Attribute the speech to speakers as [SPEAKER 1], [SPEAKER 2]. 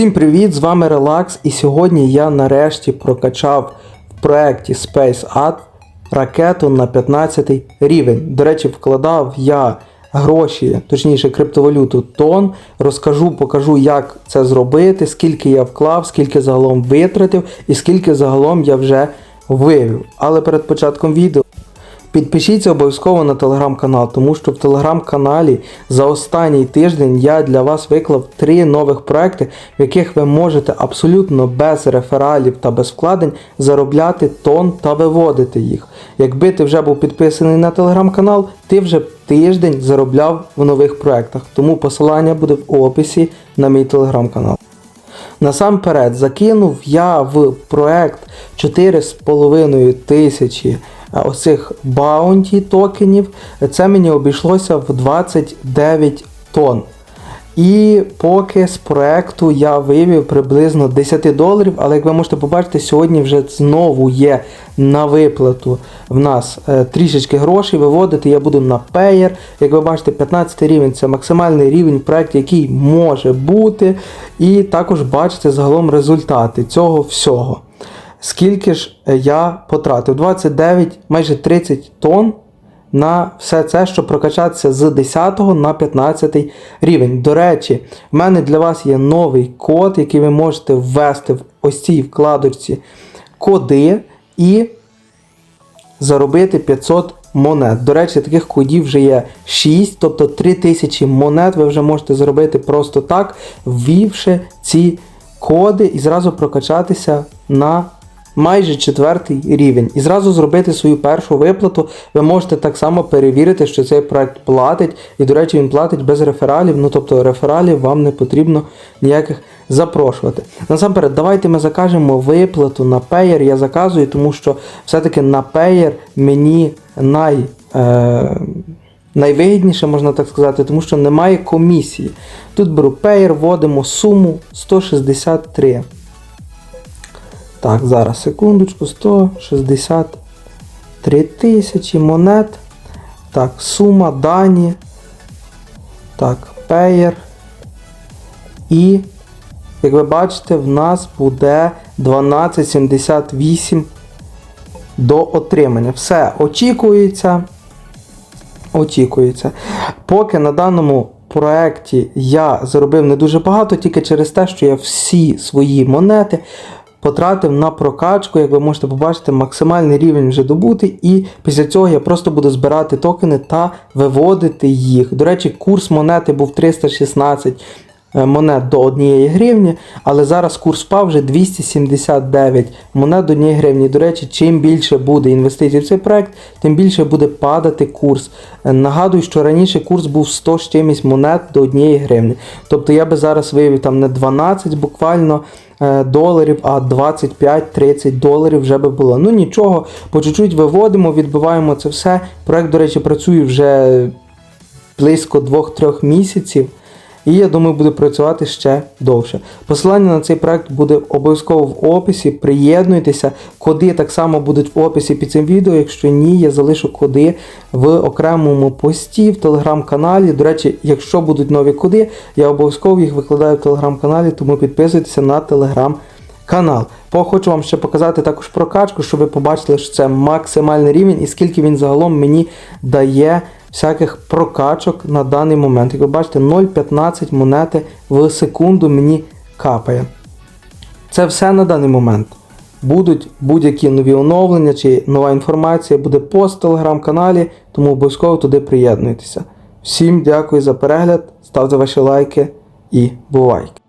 [SPEAKER 1] Всім привіт! З вами Relax і сьогодні я нарешті прокачав в проєкті Space Ad ракету на 15 рівень. До речі, вкладав я гроші, точніше криптовалюту тон. Розкажу, покажу, як це зробити, скільки я вклав, скільки загалом витратив і скільки загалом я вже вивів. Але перед початком відео Підпишіться обов'язково на телеграм-канал, тому що в телеграм-каналі за останній тиждень я для вас виклав три нових проекти, в яких ви можете абсолютно без рефералів та без вкладень заробляти тон та виводити їх. Якби ти вже був підписаний на телеграм-канал, ти вже тиждень заробляв в нових проектах. Тому посилання буде в описі на мій телеграм-канал. Насамперед закинув я в проект 4,5 тисячі оцих баунті токенів. Це мені обійшлося в 29 тонн. І поки з проекту я вивів приблизно 10 доларів, але як ви можете побачити, сьогодні вже знову є на виплату в нас е, трішечки грошей. Виводити я буду на Payer. Як ви бачите, 15 рівень це максимальний рівень проекту, який може бути. І також бачите загалом результати цього всього. Скільки ж е, я потратив? 29, майже 30 тонн на все це, щоб прокачатися з 10 на 15 рівень. До речі, в мене для вас є новий код, який ви можете ввести в ось цій вкладочці коди і заробити 500 монет. До речі, таких кодів вже є 6, тобто 3000 монет ви вже можете зробити просто так, ввівши ці коди і зразу прокачатися на майже четвертий рівень. І зразу зробити свою першу виплату. Ви можете так само перевірити, що цей проект платить. І, до речі, він платить без рефералів. Ну тобто рефералів вам не потрібно ніяких запрошувати. Насамперед, давайте ми закажемо виплату на Payer. Я заказую, тому що все-таки на Payer мені най. Е- Найвигідніше, можна так сказати, тому що немає комісії. Тут беру Payer, вводимо суму 163. Так, зараз секундочку, 163 тисячі монет. Так, сума, дані. Так, Payer. І, як ви бачите, в нас буде 1278 до отримання. Все очікується. Очікується. Поки на даному проєкті я заробив не дуже багато, тільки через те, що я всі свої монети потратив на прокачку, як ви можете побачити, максимальний рівень вже добутий, і після цього я просто буду збирати токени та виводити їх. До речі, курс монети був 316 е, монет до 1 гривні, але зараз курс впав вже 279 монет до 1 гривні. До речі, чим більше буде інвестицій в цей проект, тим більше буде падати курс. Е, Нагадую, що раніше курс був 100 з чимось монет до 1 гривні. Тобто я би зараз виявив там не 12 буквально е, доларів, а 25-30 доларів вже би було. Ну нічого, по чуть-чуть виводимо, відбиваємо це все. Проект, до речі, працює вже близько 2-3 місяців. І я думаю, буде працювати ще довше. Посилання на цей проект буде обов'язково в описі. Приєднуйтеся. Коди так само будуть в описі під цим відео. Якщо ні, я залишу коди в окремому пості в телеграм-каналі. До речі, якщо будуть нові коди, я обов'язково їх викладаю в телеграм-каналі, тому підписуйтеся на телеграм-канал. По хочу вам ще показати також прокачку, щоб ви побачили, що це максимальний рівень і скільки він загалом мені дає всяких прокачок на даний момент. Як ви бачите, 0,15 монети в секунду мені капає. Це все на даний момент. Будуть будь-які нові оновлення чи нова інформація, буде пост в телеграм-каналі, тому обов'язково туди приєднуйтеся. Всім дякую за перегляд, ставте ваші лайки і бувайте!